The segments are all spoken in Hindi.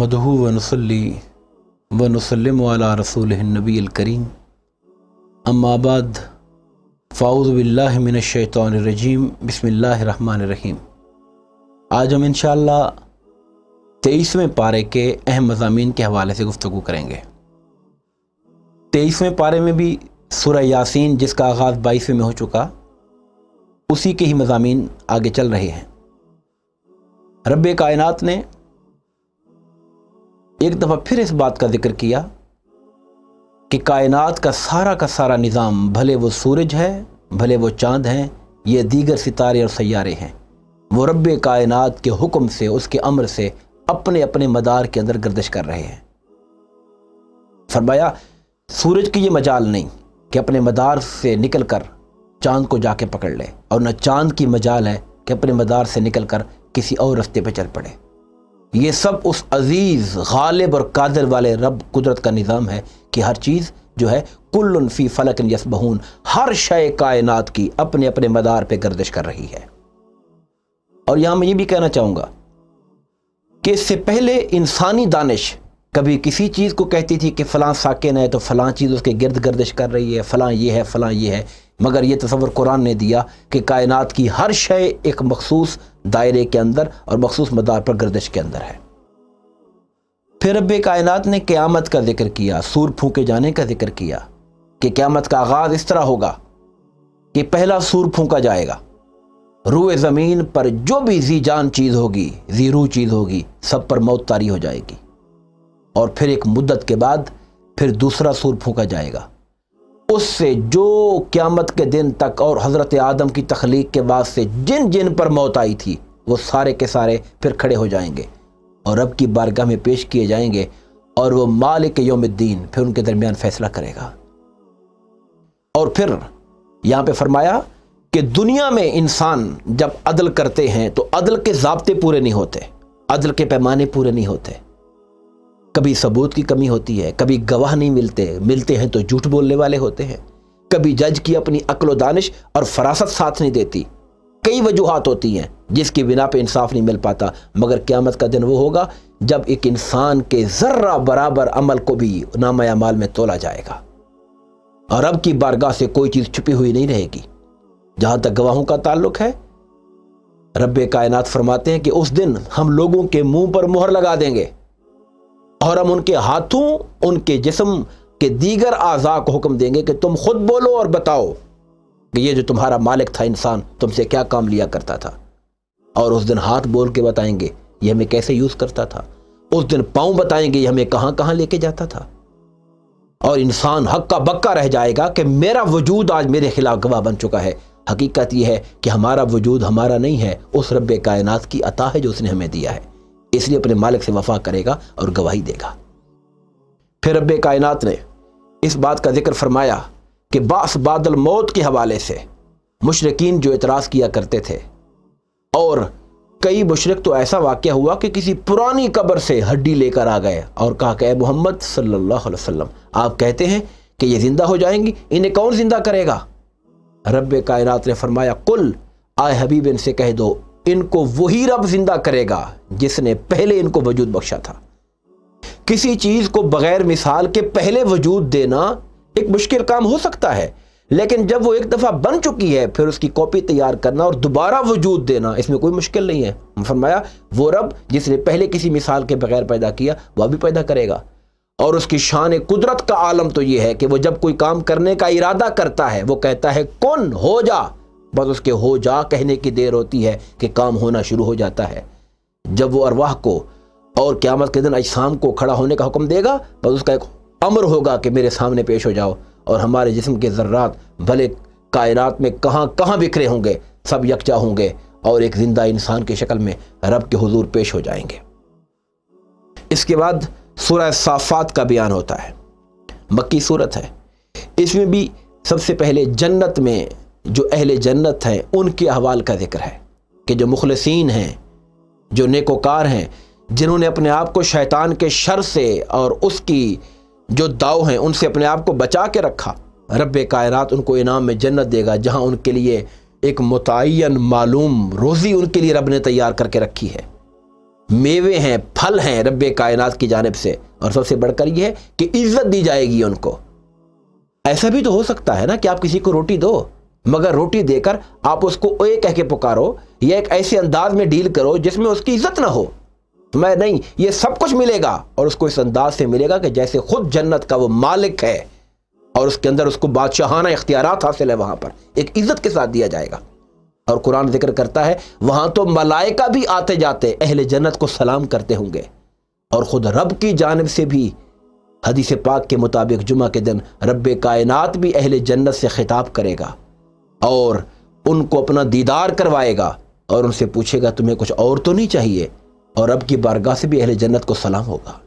नहमदहू व नसली व नसलम वाला रसूल नबी करीम अम्माबाद फ़ाउज़बिल्लिनशैतरजीम बसमीम आज हम इंशाअल्लाह तेईसवें पारे के अहम मजामी के हवाले से गुफ्तु करेंगे तेईसवें पारे में भी सुरह यासीन जिसका आगाज़ बाईसवें में हो चुका उसी के ही मजामी आगे चल रहे हैं रब कायनात ने एक दफ़ा फिर इस बात का ज़िक्र किया कि कायनात का सारा का सारा निज़ाम, भले वो सूरज है, भले वो चाँद हैं, ये दीगर सितारे और सैारे हैं। वो रब कायनात के हुक्म से, उसके अमर से अपने अपने मदार के अंदर गर्दिश कर रहे हैं। फरमाया, सूरज की ये मजाल नहीं कि अपने मदार से निकल कर चाँद को जाके पकड़ ले, और न चाँद की मजाल है कि अपने मदार से निकल कर किसी और रस्ते पर चल पड़े। ये सब उस अज़ीज़, गालिब और कादर वाले रब कुदरत का निज़ाम है कि हर चीज़ जो है कुल्लुन फ़ी फलक यसबहून, हर शय कायनात की अपने अपने मदार पे गर्दिश कर रही है। और यहाँ मैं ये भी कहना चाहूँगा कि इससे पहले इंसानी दानिश कभी किसी चीज़ को कहती थी कि फ़लाँ साकिन है तो फ़लाँ चीज़ उसके गिरद गर्दिश कर रही है, फ़लाँ ये है, फ़लाँ ये है। मगर ये तस्वर कुरान ने दिया कि कायनात की हर शय एक मखसूस दायरे के अंदर और मखसूस मदार पर गर्दिश के अंदर है। फिर रब कायनात ने क़्यामत का ज़िक्र किया, सूर फूके जाने का ज़िक्र किया कि क़्यामत का आगाज़ इस तरह होगा कि पहला सूर फूका जाएगा। रूए ज़मीन पर जो भी जी जान चीज़ होगी जी रू चीज़ होगी, सब पर मौत तारी हो जाएगी। और फिर एक मुद्दत के बाद फिर दूसरा सूर फूका जाएगा। उससे जो क़्यामत के दिन तक और हज़रत आदम की तख्लीक के बाद से जिन जिन पर मौत आई थी, वो सारे के सारे फिर खड़े हो जाएँगे और रब की बारगाह में पेश किए जाएँगे और वो मालिक योमद्दीन फिर उनके दरमियान फैसला करेगा। और फिर यहाँ पे फरमाया कि दुनिया में इंसान जब अदल करते हैं तो अदल के जबते पूरे नहीं होते, अदल के पैमाने पूरे नहीं होते। कभी सबूत की कमी होती है, कभी गवाह नहीं मिलते मिलते हैं तो झूठ बोलने वाले होते हैं। कभी जज की अपनी अक्ल दानिश और फरासत साथ नहीं देती। कई वजूहत होती हैं जिसकी बिना पे इंसाफ नहीं मिल पाता, मगर क़्यामत का दिन वो होगा जब एक इंसान के ज़र्रा बराबर अमल को भी नाम अमाल में तोला जाएगा। और अब की बारगाह से कोई चीज़ छुपी हुई नहीं रहेगी। जहाँ तक गवाहों का ताल्लुक है रब कायनात फरमाते हैं कि उस दिन हम लोगों के मुँह पर मोहर लगा देंगे। और हम उनके हाथों, उनके जिसम के दीगर आज़ा को हुक्म देंगे कि तुम खुद बोलो और बताओ कि ये जो तुम्हारा मालिक था इंसान, तुमसे क्या काम लिया करता था। और उस दिन हाथ बोल के बताएँगे, ये हमें कैसे यूज़ करता था। उस दिन पाँव बताएँगे, ये हमें कहाँ कहाँ लेके जाता था। और इंसान हक्का बक्का रह जाएगा कि मेरा वजूद आज मेरे खिलाफ गवाह बन चुका है। हकीकत यह है कि हमारा वजूद हमारा नहीं है, उस रब कायनात की अता है जो उसने हमें दिया है। इसलिए अपने मालिक से वफा करेगा और गवाही देगा। फिर रब कायनात ने इस बात का ज़िक्र फरमाया कि बास बादल मौत के हवाले से मुशरकिन जो एतराज़ किया करते थे। और कई मुशरक तो ऐसा वाक़ हुआ कि किसी पुरानी कब्र से हड्डी लेकर आ गए और कहा कि मोहम्मद सल्लल्लाहु अलैहि वसल्लम, आप कहते हैं कि ये ज़िंदा हो जाएँगी, इन्हें कौन ज़िंदा करेगा? रब कायनात ने फरमाया, कुल, आए हबीब इनसे कह दो इनको वही रब ज़िंदा करेगा जिसने पहले इनको वजूद बख्शा था। किसी चीज़ को बगैर मिसाल के पहले वजूद देना एक मुश्किल काम हो सकता है, लेकिन जब वो एक दफ़ा बन चुकी है, फिर उसकी कॉपी तैयार करना और दोबारा वजूद देना, इसमें कोई मुश्किल नहीं है। फरमाया, वो रब जिसने पहले किसी मिसाल के बगैर पैदा किया, वह भी पैदा करेगा। और उसकी शान कुदरत का आलम तो ये है कि वो जब कोई काम करने का इरादा करता है, वो कहता है, कौन? हो जा बस उसके हो जा कहने की देर होती है कि काम होना शुरू हो जाता है। जब वो अरवाह को और क़्यामत के दिन अजसाम को खड़ा होने का हुक्म देगा, बस उसका एक अमर होगा कि मेरे सामने पेश हो जाओ और हमारे जिस्म के ज़र्रात, भले कायनात में कहाँ कहाँ बिखरे होंगे, सब यकजा होंगे और एक ज़िंदा इंसान की शक्ल में रब के हुजूर पेश हो जाएँगे। इसके बाद सूरह साफ़ात का बयान होता है। मक्की सूरत है। इसमें भी सबसे पहले जन्नत में जो अहल जन्नत हैं, उनके अहवाल का ज़िक्र है कि जो मुखलसिन हैं, जो नेकोकार हैं, जिन्होंने अपने आप को शैतान के शर से और उसकी जो दाव हैं, उनसे अपने आप को बचा के रखा। रब कायनात उनको इनाम में जन्नत देगा, जहाँ उनके लिए एक मुतन मालूम रोज़ी उनके लिए रब ने तैयार करके रखी है। मेवे हैं, फल हैं रब कायनात की जानब से, और सबसे बढ़कर यह है कि इज़्ज़त दी जाएगी उनको। ऐसा भी तो हो सकता है ना कि आप किसी को रोटी दो। मगर रोटी देकर आप उसको ए कह के पुकारो, या एक ऐसे अंदाज में डील करो जिसमें उसकी इज़्ज़त ना हो। मैं नहीं, ये सब कुछ मिलेगा। और उसको इस अंदाज से मिलेगा कि जैसे खुद जन्नत का वो मालिक है, और उसके अंदर उसको बादशाहाना इख्तियार हासिल है वहाँ पर। एक इज़्ज़त के साथ दिया जाएगा। और कुरान ज़िक्र करता है, वहाँ तो मलाइका भी आते जाते अहले जन्नत को सलाम करते होंगे। और खुद रब की जानब से भी, हदीस पाक के मुताबिक जुमा के दिन रब कायनात भी अहले जन्नत से खिताब करेगा। और उनको अपना दीदार करवाएगा और उनसे पूछेगा, तुम्हें कुछ और तो नहीं चाहिए? और अब की बारगाह से भी अहले जन्नत को सलाम होगा।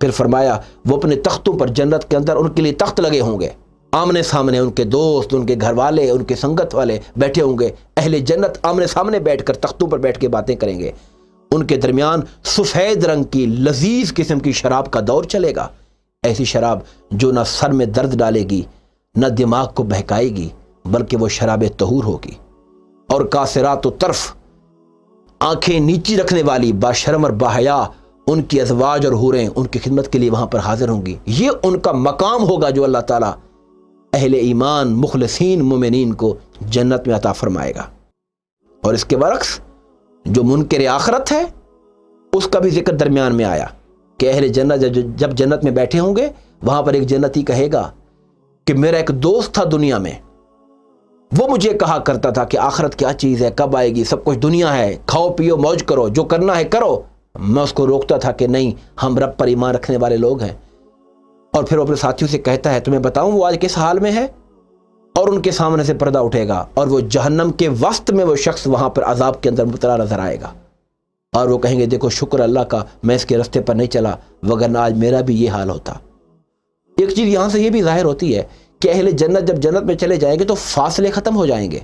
फिर फरमाया, वो अपने तख्तों पर जन्नत के अंदर उनके लिए तख्त लगे होंगे। आमने सामने उनके दोस्त, उनके घर वाले उनके संगत वाले बैठे होंगे। अहले जन्नत आमने सामने बैठकर तख्तों पर बैठ के बातें करेंगे। उनके दरमियान सफ़ेद रंग की लजीज किस्म की शराब का दौर चलेगा। ऐसी शराब जो ना सर में दर्द डालेगी, ना दिमाग को बहकाएगी बल्कि वो शराब तहूर होगी। और कासरात तरफ़ आँखें नीची रखने वाली बाशरम और बाहया उनकी अजवाज और हुरें उनकी खिदमत के लिए वहाँ पर हाजिर होंगी। ये उनका मकाम होगा जो अल्लाह ताला अहले ईमान, मुखलसिन मुमिन को जन्नत में अता फरमाएगा। और इसके बरक्स जो मुनकर आखरत है, उसका भी ज़िक्र दरमियान में आया कि अहले जन्नत जब जन्नत में बैठे होंगे, वहाँ पर एक जन्नती कहेगा कि मेरा एक दोस्त था दुनिया में वो मुझे कहा करता था कि आखरत क्या चीज़ है, कब आएगी, सब कुछ दुनिया है। खाओ, पियो, मौज करो, जो करना है करो। मैं उसको रोकता था कि नहीं, हम रब पर ईमान रखने वाले लोग हैं। और फिर वो अपने साथियों से कहता है, तुम्हें बताऊँ, वो आज किस हाल में है? और उनके सामने से पर्दा उठेगा, और वो जहन्नम के वस्त में वो शख्स वहाँ पर अजाब के अंदर मुतला नज़र आएगा। और वो कहेंगे, देखो, शुक्र अल्लाह का, मैं इसके रास्ते पर नहीं चला, वगरना आज मेरा भी ये हाल होता। एक चीज़ यहाँ से ये भी ज़ाहिर होती है कि जन्नत जब जन्नत में चले जाएँगे तो फासले ख़त्म हो जाएँगे।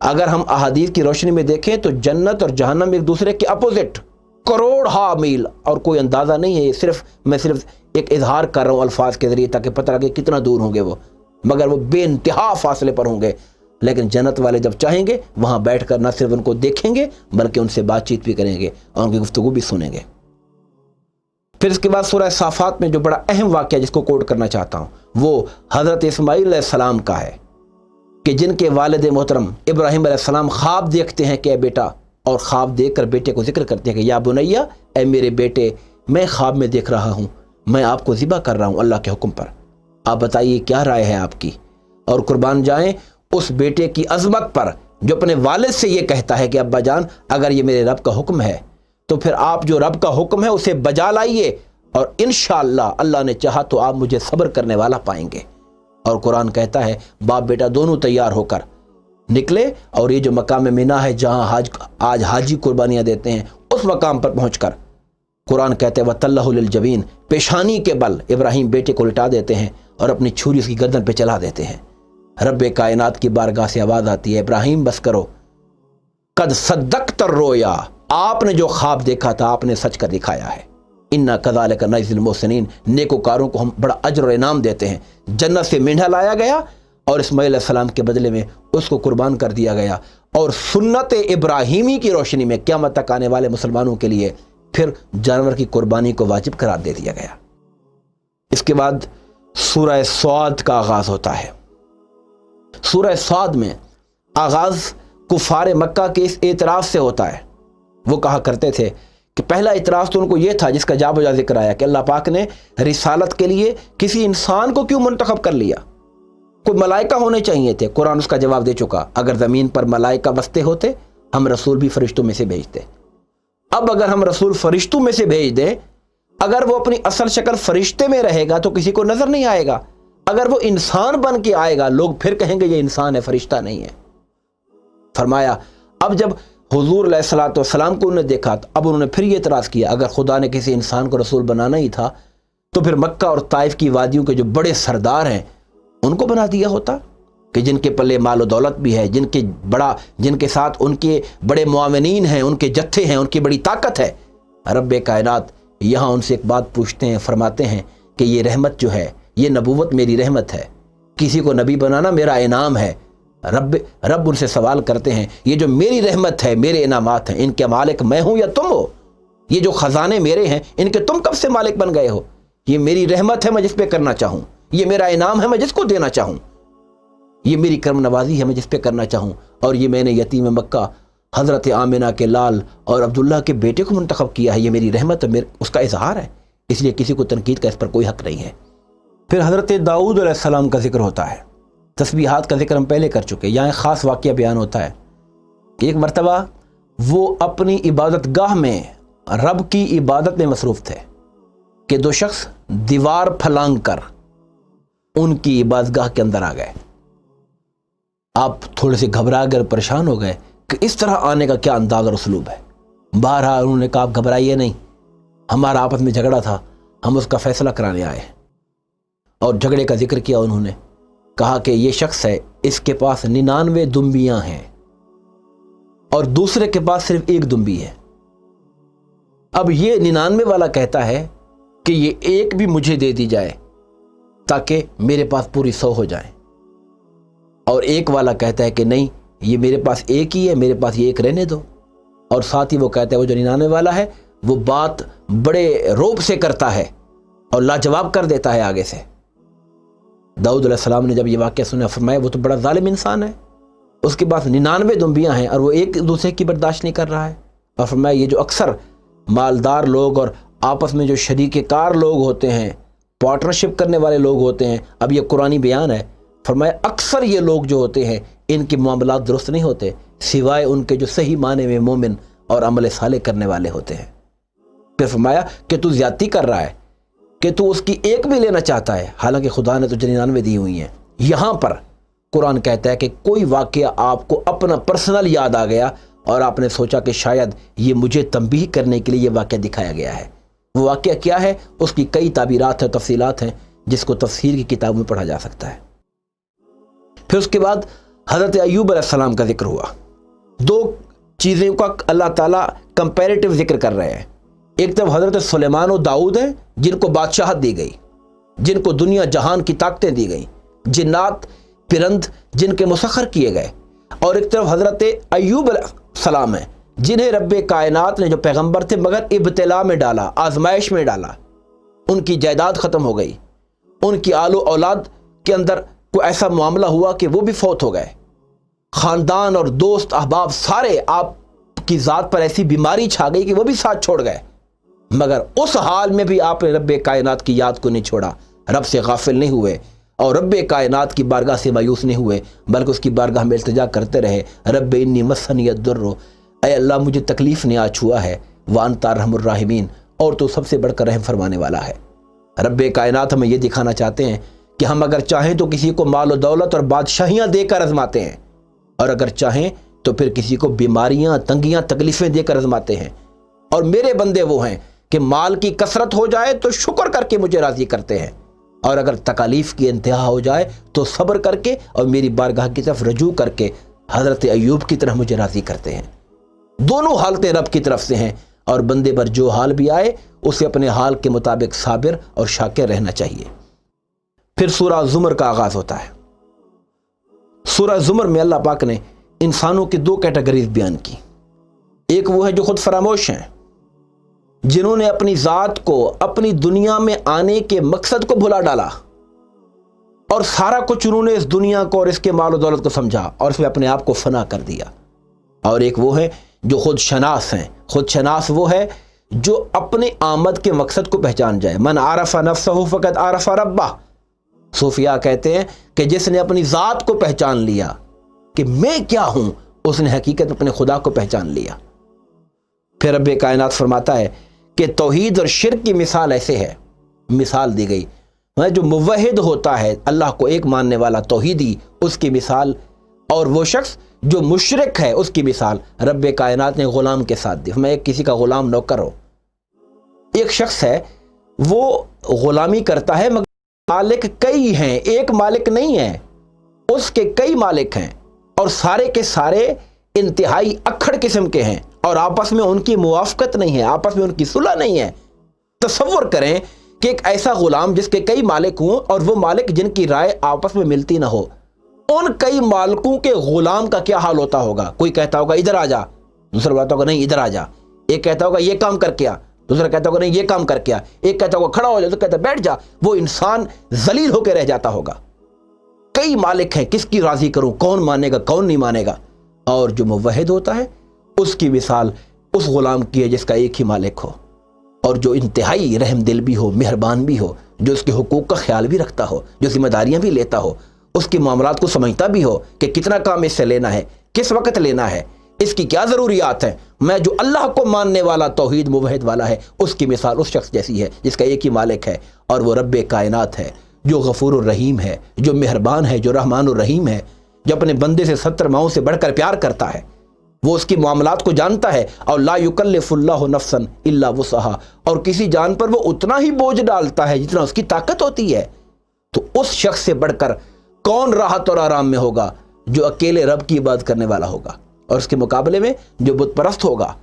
अगर हम अहादीस की रोशनी में देखें तो जन्नत और जहन्नम एक दूसरे के अपोजिट करोड़ हा मील। और कोई अंदाज़ा नहीं है ये सिर्फ़ मैं सिर्फ़ एक इजहार कर रहा हूँ अल्फाज के ज़रिए ताकि पता लगे कितना दूर होंगे वो। मगर वो बेानतहा फासले पर होंगे। लेकिन जन्नत वाले जब चाहेंगे, वहाँ बैठ कर न सिर्फ़ उनको देखेंगे, बल्कि उनसे बातचीत भी करेंगे और उनकी गुफ्तु भी सुनेंगे। फिर इसके बाद सूरह साफात में जो बड़ा अहम वाक्य है जिसको कोट करना चाहता हूँ वो हज़रत इसमाईल का है कि जिनके वालद मोहतरम इब्राहिम सलाम ख्वाब देखते हैं कि बेटा और ख्वाब देख कर बेटे को ज़िक्र करते हैं कि, या बुनैया, ए मेरे बेटे, मैं ख्वाब में देख रहा हूँ, मैं आपको ज़िबा कर रहा हूँ अल्लाह के हुक्म पर। आप बताइए, क्या राय है आपकी? और कुर्बान जाएँ उस बेटे की अजमत पर, जो अपने वालिद से ये कहता है कि अब्बा जान अगर ये मेरे रब का हुक्म है तो फिर आप जो रब का हुक्म है, उसे बजा लाइए और इन अल्लाह ने चाहा तो आप मुझे सब्र करने वाला पाएँगे। और कुरान कहता है, बाप बेटा दोनों तैयार होकर निकले और ये जो मकाम मीना है जहाँ हाज आज हाजी कुर्बानियाँ देते हैं, उस मकाम पर पहुंचकर कुरान कहते हैं वतल्लाजबीन पेशानी के बल इब्राहिम बेटे को लिटा देते हैं और अपनी छुरी उसकी गर्दन पर चला देते हैं। रब कायनात की बारगाह से आवाज़ आती है, इब्राहिम बस करो। कद सदक तर रोया, आपने जो ख्वाब देखा था, आपने सच कर दिखाया है। इन्ना कदाल का नज़िलमोसनीन नेकोकारों को हम बड़ा अजर और इनाम देते हैं। जन्नत से मेंढा लाया गया और इसमाईल सलाम के बदले में उसको कुर्बान कर दिया गया। और सुन्नत इब्राहिमी की रोशनी में क्या तक आने वाले मुसलमानों के लिए फिर जानवर की कुर्बानी को वाजिब करार दे दिया गया। इसके बाद सूरह स्वाद का आगाज़ होता है। सूरह स्वाद में आगाज़ कुफार मक्का के इस एतराफ़ से होता है। वो कहा करते थे कि पहला इतराज़ तो उनको ये था जिसका जा बजा ज़िक्र आया कि अल्लाह पाक ने रिसालत के लिए किसी इंसान को क्यों मंतखब कर लिया? कोई मलाइका होने चाहिए थे। कुरान उसका जवाब दे चुका, अगर ज़मीन पर मलाइका बसते होते, हम रसूल भी फरिश्तों में से भेजते। अब अगर हम रसूल फरिश्तों में से भेज दें, अगर वो अपनी असल शक्ल फरिश्ते में रहेगा तो किसी को नज़र नहीं आएगा। अगर वो इंसान बन के आएगा, लोग फिर कहेंगे, ये इंसान है, फरिश्ता नहीं है। फरमाया, अब जब हजूर सलाम को उन्होंने देखा तो अब उन्होंने फिर ये इतराज़ किया, अगर खुदा ने किसी इंसान को रसूल बनाना ही था तो फिर मक्का और ताइफ की वादियों के जो बड़े सरदार हैं, उनको बना दिया होता कि जिनके पल्ले माल दौलत भी है, जिनके बड़ा, जिनके साथ उनके बड़े मुआवनीन हैं, उनके जत्थे हैं, उनकी बड़ी ताकत है। रब कायनात यहाँ उनसे एक बात पूछते हैं, फरमाते हैं कि ये रहमत जो है, ये नबूवत मेरी रहमत है। किसी को नबी बनाना मेरा इनाम है रब रब उनसे सवाल करते हैं, ये जो मेरी रहमत है, मेरे इनामात हैं, इनके मालिक मैं हूँ या तुम हो? ये जो खजाने मेरे हैं, इनके तुम कब से मालिक बन गए हो? ये मेरी रहमत है, मैं जिस पे करना चाहूँ। ये मेरा इनाम है, मैं जिसको देना चाहूँ। ये मेरी कर्म नवाजी है, मैं जिस पे करना चाहूँ। और ये मैंने यतीम मक्का, हज़रत आमिना के लाल और अब्दुल्ला के बेटे को मंतखब किया है। ये मेरी रहमत, मेरे, उसका इजहार है। इसलिए किसी को तनकीद का इस पर कोई हक नहीं है। फिर हज़रत दाऊद का ज़िक्र होता है। तस्बीहात का ज़िक्र हम पहले कर चुके यहाँ ख़ास वाक्य बयान होता है। कि एक मरतबा, वो अपनी इबादत गाह में, रब की इबादत में मसरूफ़ थे, कि दो शख्स दीवार फलांग कर, उनकी इबादत गाह के अंदर आ गए। आप थोड़े से घबरा कर परेशान हो गए कि इस तरह आने का क्या अंदाज और उसलूब है। बाहर उन्होंने कहा, आप घबराइए नहीं, हमारा आपस में झगड़ा था, हम उसका फैसला कराने आए और झगड़े का ज़िक्र किया उन्होंने। कहा कि ये शख्स है, इसके पास निन्यानवे दुम्बियाँ हैं और दूसरे के पास सिर्फ़ एक दुम्बी है। अब ये निन्यानवे वाला कहता है कि ये एक भी मुझे दे दी जाए ताकि मेरे पास पूरी सौ हो जाए। और एक वाला कहता है कि नहीं, ये मेरे पास एक ही है, मेरे पास ये एक रहने दो। और साथ ही वो कहता है, वो जो निन्यानवे वाला है, वो बात बड़े रोप से करता है और लाजवाब कर देता है आगे से। दाऊद सलाम ने जब ये वाक्य सुना, फरमाया, वो तो बड़ा ालिम इंसान है। उसके पास निन्यानवे दुम्बियाँ हैं और वो एक दूसरे की बर्दाश्त नहीं कर रहा है। और फरमाया, ये जो अक्सर मालदार लोग और आपस में जो शरीक कार लोग होते हैं, पार्टनरशिप करने वाले लोग होते हैं, अब ये कुरानी बयान है। फरमाया, अक्सर ये लोग जो होते हैं, इनके मामला दुरुस्त नहीं होते, सिवाय उनके जो सही माने में मोमिन और अमल साले करने वाले होते हैं। फिर फरमाया, कि तू ज़्यादा कर रहा है कि तू उसकी एक भी लेना चाहता है। हालाँकि खुदा ने तुझे निन्यानवे दी हुई हैं। यहाँ पर कुरान कहता है कि कोई वाक्य आपको अपना पर्सनल याद आ गया और आपने सोचा कि शायद ये मुझे तंबी करने के लिए ये वाक्य दिखाया गया है। वो वाक्य क्या है? उसकी कई ताबीरात हैं, तफसीलात हैं, जिसको तफसीर की किताब में पढ़ा जा सकता है। फिर उसके बाद हज़रत अयूब सलाम का ज़िक्र हुआ। दो चीज़ों का अल्लाह ताला कंपैरेटिव ज़िक्र कर रहे हैं। एक तरफ़ हज़रत सुलेमान और दाऊद हैं, जिनको बादशाहत दी गई, जिनको दुनिया जहान की ताकतें दी गई, जिन्नात, पिरंद, जिनके मुसखर किए गए। और एक तरफ़ हज़रत अयूब सलाम है, जिन्हें रब कायनात ने जो पैगंबर थे, मगर इब्तला में डाला, आजमाइश में डाला। उनकी जायदाद ख़त्म हो गई। उनकी आलो औलाद के अंदर कोई ऐसा मामला हुआ कि वो भी फौत हो गए। ख़ानदान और दोस्त अहबाब सारे आपकी ज़ात पर ऐसी बीमारी छा गई कि वो भी साथ छोड़ गए। मगर उस हाल में भी आपने रब कायनात की याद को नहीं छोड़ा। रब से गाफिल नहीं हुए और रब कायनात की बारगाह से मायूस नहीं हुए, बल्कि उसकी बारगाह में इल्तजा करते रहे। रब इन्नी मसनियत दुर्रो अल्लाह मुझे तकलीफ़ ने आज हुआ है वान तारहमराहमीन और तो सबसे बढ़कर रहम फरमाने वाला है। रब कायनात हमें यह दिखाना चाहते हैं कि हम अगर चाहें तो किसी को माल दौलत और बादशाहियाँ देकर आजमाते हैं, और अगर चाहें तो फिर किसी को बीमारियाँ, तंगियाँ, तकलीफ़ें देकर आजमाते हैं। और मेरे बंदे वो हैं कि माल की कसरत हो जाए तो शुक्र करके मुझे राज़ी करते हैं। और अगर तकालीफ की इंतहा हो जाए तो सब्र करके और मेरी बारगाह की तरफ़ रजू करके हज़रत अयूब की तरह मुझे राज़ी करते हैं। दोनों हालतें रब की तरफ़ से हैं और बंदे पर जो हाल भी आए, उसे अपने हाल के मुताबिक साबिर और शाकिर रहना चाहिए। फिर सूरा जुमर का आगाज़ होता है। सूरा जुमर में अल्लाह पाक ने इंसानों की दो कैटेगरीज बयान की। एक वो है जो खुद फरामोश हैं जिन्होंने अपनी ज़ात को अपनी दुनिया में आने के मकसद को भुला डाला और सारा कुछ उन्होंने इस दुनिया को और इसके माल दौलत को समझा और इसमें अपने आप को फना कर दिया। और एक वो है जो खुद शनास हैं। खुद शनास वो है जो अपने आमद के मकसद को पहचान जाए। मन आरफा नफ्सहू फ़कत आरफा रब्बा। सूफिया कहते हैं कि जिसने अपनी ज़ात को पहचान लिया कि मैं क्या हूँ, उसने हकीकत अपने खुदा को पहचान लिया। फिर रब कायनात फरमाता है कि तोहीद और शिर की मिसाल ऐसे है। मिसाल दी गई। जो मुवहद होता है, अल्लाह को एक मानने वाला तोहीदी, उसकी मिसाल, और वो शख्स जो मुशरक है, उसकी मिसाल। रब कायनात ने ग़ुलाम के साथ दी। मैं किसी का ग़ुलाम नौकर हो एक शख्स है, वो ग़ुलामी करता है, मगर मालिक कई हैं, एक मालिक नहीं है। उसके कई मालिक हैं, और सारे के सारे इंतहाई अखड़ किस्म के हैं और आपस में उनकी मुआफ़त नहीं है, आपस में उनकी सुलह नहीं है। तस्वर करें कि एक ऐसा गुलाम जिसके कई मालिक हों और वो मालिक जिनकी राय आपस में मिलती ना हो। उन कई मालिकों के गुलाम का क्या हाल होता होगा? कोई कहता होगा, इधर आ जा। दूसरा कहता होगा, नहीं, इधर आ जा। एक कहता होगा, ये काम करके आ। दूसरा कहता होगा, नहीं, ये काम करके आ। एक कहता होगा, खड़ा हो जा। तो कहता बैठ जा। वो इंसान जलील होकर रह जाता होगा। कई मालिक हैं, किसकी राज़ी करूँ? कौन मानेगा, कौन नहीं मानेगा? और जो मुवहद होता है, उसकी मिसाल उस गुलाम की है जिसका एक ही मालिक हो। और जो इंतहाई रहम दिल भी हो, मेहरबान भी हो, जो उसके हकूक़ का ख्याल भी रखता हो, जो जिम्मेदारियाँ भी लेता हो, उसके मामला को समझता भी हो कि कितना काम इससे लेना है, किस वक्त लेना है, इसकी क्या ज़रूरियात है। मैं जो अल्लाह को मानने वाला तोहहीद मुबहद वाला है, उसकी मिसाल उस शख्स जैसी है, जिसका एक ही मालिक है, और वो रब कायनात है, जो गफूर रहीम है, जो मेहरबान है, जो रहमान रहीम है जो अपने बंदे से सत्तर माओ से बढ़कर प्यार करता है, वो उसकी मामलात को जानता है, और ला युकल्लफ़ुल्ला नफसन इल्ला वसहा और किसी जान पर वो उतना ही बोझ डालता है जितना उसकी ताकत होती है। तो उस शख्स से बढ़कर कौन राहत और आराम में होगा, जो अकेले रब की इबादत करने वाला होगा? और उसके मुकाबले में जो बुत परस्त होगा,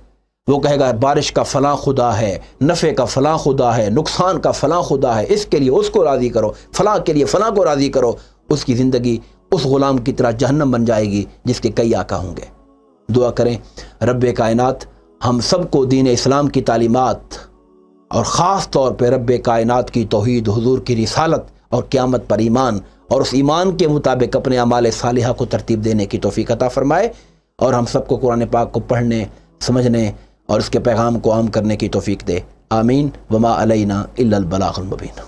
वो कहेगा, बारिश का फलां खुदा है, नफ़े का फलां खुदा है, नुकसान का फलां खुदा है, इसके लिए उसको राज़ी करो, फलां के लिए फलां को राज़ी करो। उसकी ज़िंदगी उस ग़ुलाम की तरह जहन्नम बन जाएगी, जिसके कई आका होंगे। दुआ करें रब कायनात, हम सबको दीन इस्लाम की तालीमत और ख़ास तौर पर रब कायनात की तोहद, हजूर की रिसालत और क़्यामत पर ईमान और उस ईमान के मुताबिक अपने अमाल साल को तरतीब देने की तोफ़ी अता फ़रमाए और हम सबको कुरान पाक को पढ़ने, समझने और उसके पैगाम को आम करने की तोफ़ी दे। आमीन। वमा अलैना इल्लल बलागुल मुबीन।